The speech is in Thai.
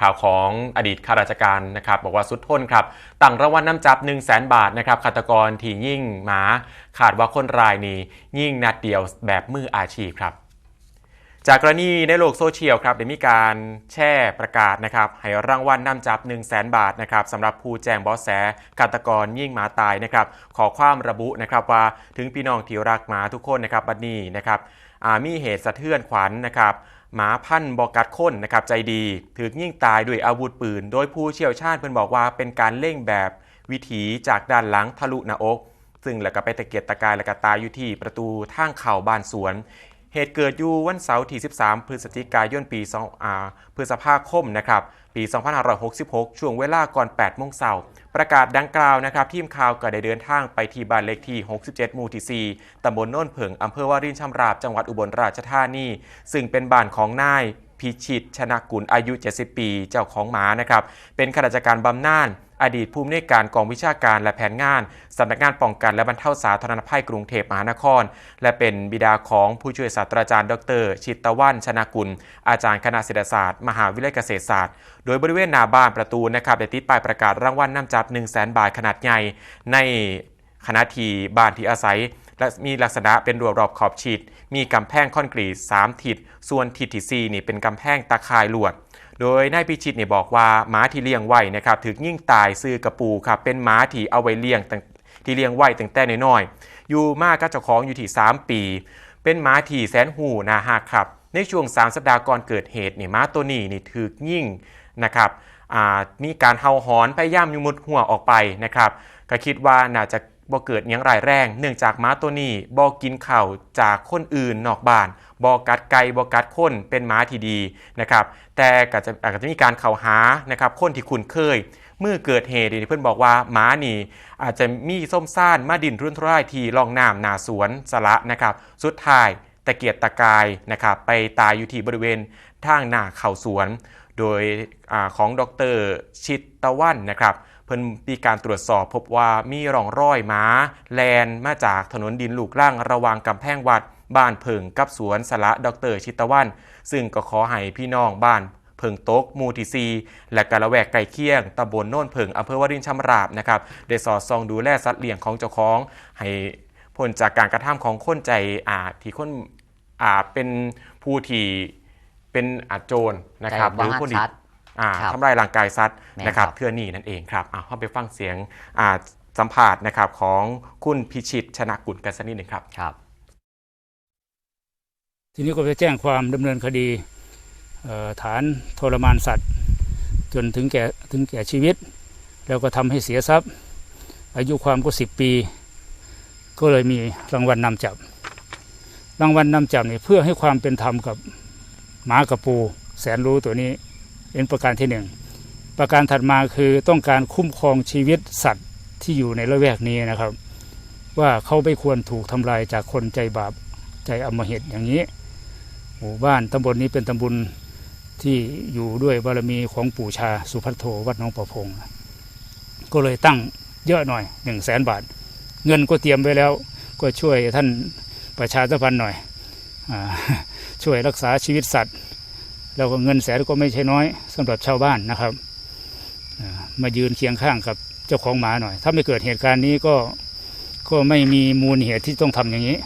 ข่าวของอดีตข้าราชการนะครับบอกว่าสุดทนครับตั้งรางวัลน้ำจับ 1 0 0 0 0แบาทนะครับฆาตกรที่ยิ่งหมาขาดว่าคนรายนี้ยิ่งนัดเดียวแบบมืออาชีพครับจากกรณีในโลกโซเชียลครับได้มีการแช่ประกาศนะครับให้รางวัลนำจับ 1 0 0 0 0แบาทนะครับสำหรับผู้แจ้งบาะแสฆาตกรยิ่งหมาตายนะครับขอความระบุนะครับว่าถึงพี่น้องที่รักหมาทุกคนนะครับบัดนี้นะครับมีเหตุสะเทือนขวัญนะครับ หมาพันธ์บอกัดคนนะครับใจดีถึกยิ่งตายด้วยอาวุธปืน โดยผู้เชี่ยวชาญเพิ่นบอกว่าเป็นการเล่งแบบวิถีจากด้านหลังทะลุหน้าอก ซึ่งแล้วก็ไปตะเกียกตะกายแล้วก็ตายอยู่ที่ประตูทางเข้าบ้านสวน เหตุเกิดอยู่วันเสาร์ที่ 13 พฤศจิกายนปี2อ่าพฤษภาคมนะครับปี 2566 ช่วงเวลาก่อน 8 โมงเช้าประกาศดังกล่าวนะครับ ทีมข่าวก็ได้เดินทางไปที่บ้านเลขที่ 67 หมู่ที่ 4ตำบลโน่นเผิงอำเภอวารินชำราบ จังหวัดอุบลราชธานี ซึ่งเป็นบ้านของนายพิชิตชนะกุลอายุ 70 ปี เจ้าของหมานะครับ เป็นข้าราชการบำนาญ อดีตผู้อำนวยการกองวิชาการและแผนงานสำนักงานป้องกันและบรรเทาสาธารณภัยกรุงเทพมหานคร และเป็นบิดาของผู้ช่วยศาสตราจารย์ ดร ชิตตะวันชนะกุล อาจารย์คณะเศรษฐศาสตร์ มหาวิทยาลัยเกษตรศาสตร์ โดยบริเวณหน้าบ้านประตูนะครับได้ติดป้ายประกาศรางวัลน้ำจับ 1 0 0 0 0แบาทขนาดใหญ่ในคณะทีบ้านที่อาศัยและมีลักษณะเป็นรั้วรอบขอบชิดมีกำแพงคอนกรีต 3 ทิศส่วนทิศที่4นี่เป็นกำแพงตะข่ายลวด โดยนายพิชิตเนี่ยบอกว่าหมาที่เลี้ยงไว้นะครับถึกยิ่งตายซื้อกระปูครับเป็นหมาที่เอาไว้เลี้ยงตั้งที่เลี้ยงไว้ตั้งแต่น้อยๆอยู่มากก็เจ้าของอยู่ที่ 3 ปี เป็นหมาที่แสนหูนาหักครับ ในช่วง 3 สัปดาห์ก่อนเกิดเหตุเนี่ยหมาตัวนี้นี่ถึกยิ่งนะครับมีการเห่าหอนพยายามยุมุดหัวออกไปนะครับก็คิดว่าน่าจะบ่เกิดยังรายแรง เนื่องจากหมาตัวนี้บ่กินข้าจากคนอื่นนอกบ้าน บ่กัดไก่บ่กัดคนเป็นหมาที่ดีนะครับแต่ก็จะอาจจะมีการเข่าหานะครับคนที่คุ้นเคยเมื่อเกิดเหตุเพื่อนบอกว่าหมานี่อาจจะมีส้มซ่านมาดินรุ่นร่ายทีลองน้ำนาสวนสละนะครับ สุดท้ายตะเกียกตะกายนะครับไปตายอยู่ที่บริเวณทางหน้าเข่าสวน โดยอของดรชิตตะวันนะครับเพิ่นมีการตรวจสอบพบว่ามีร่องรอยหม้าแลนมาจากถนนดินลูกล่างระวางกำแพงวัด บ้านเพิงกับสวนสละดรชิตตะวัน ซึ่งก็ขอให้พี่น้องบ้านเพิงตกหมูทีซีและกะละแวกไก่เคียงตำบลโน่นเพิงอำเภอวารินชำราบนะครับได้สอดส่องดูแลสัตว์เลี้ยงของเจ้าของ ให้พ้นจากการกระทำของคนใจอาจที่คนอาจเป็นผู้ที่เป็นอาจโจรนะครับใจบ่คนฮักสัตว์อ่าครับทำลายร่างกายสัตว์แม่นนะครับครับเพื่อหนีนั่นเองครับอ่าเข้าไปฟังเสียงอ่าสัมภาษณ์นะครับของคุณพิชิตชนะกุลกันสักนิดหนึ่งครับครับ ทีนี้ก็ไปแจ้งความดำเนินคดีฐานทรมานสัตว์ จนถึงแก่ถึงแก่ชีวิต แล้วก็ทำให้เสียทรัพย์ อายุความก็สิบปี ก็เลยมีรางวัลนำจับ รางวัลนำจับนี่เพื่อให้ความเป็นธรรมกับหมากับปู แสนรู้ตัวนี้เป็นประการที่หนึ่งประการถัดมาคือต้องการคุ้มครองชีวิตสัตว์ที่อยู่ในละแวกนี้นะครับ ว่าเขาไม่ควรถูกทำลายจากคนใจบาปใจอมหิตอย่างนี้ หมู่บ้านตำบลนี้เป็นตำบลที่อยู่ด้วยบารมีของปู่ชาสุพัทโทวัดน้องประพงก็เลยตั้งเยอะหน่อยหนึ่งแสนบาท เงินก็เตรียมไว้แล้ว ก็ช่วยท่านประชาสัมพันธ์หน่อยอช่วยรักษาชีวิตสัตว์ แล้วก็เงินแสนก็ไม่ใช่น้อยสำหรับชาวบ้านนะครับมายืนเคียงข้างกับเจ้าของหมาหน่อย ถ้าไม่เกิดเหตุการณ์นี้ก็ก็ไม่มีมูลเหตุที่ต้องทำอย่างนี้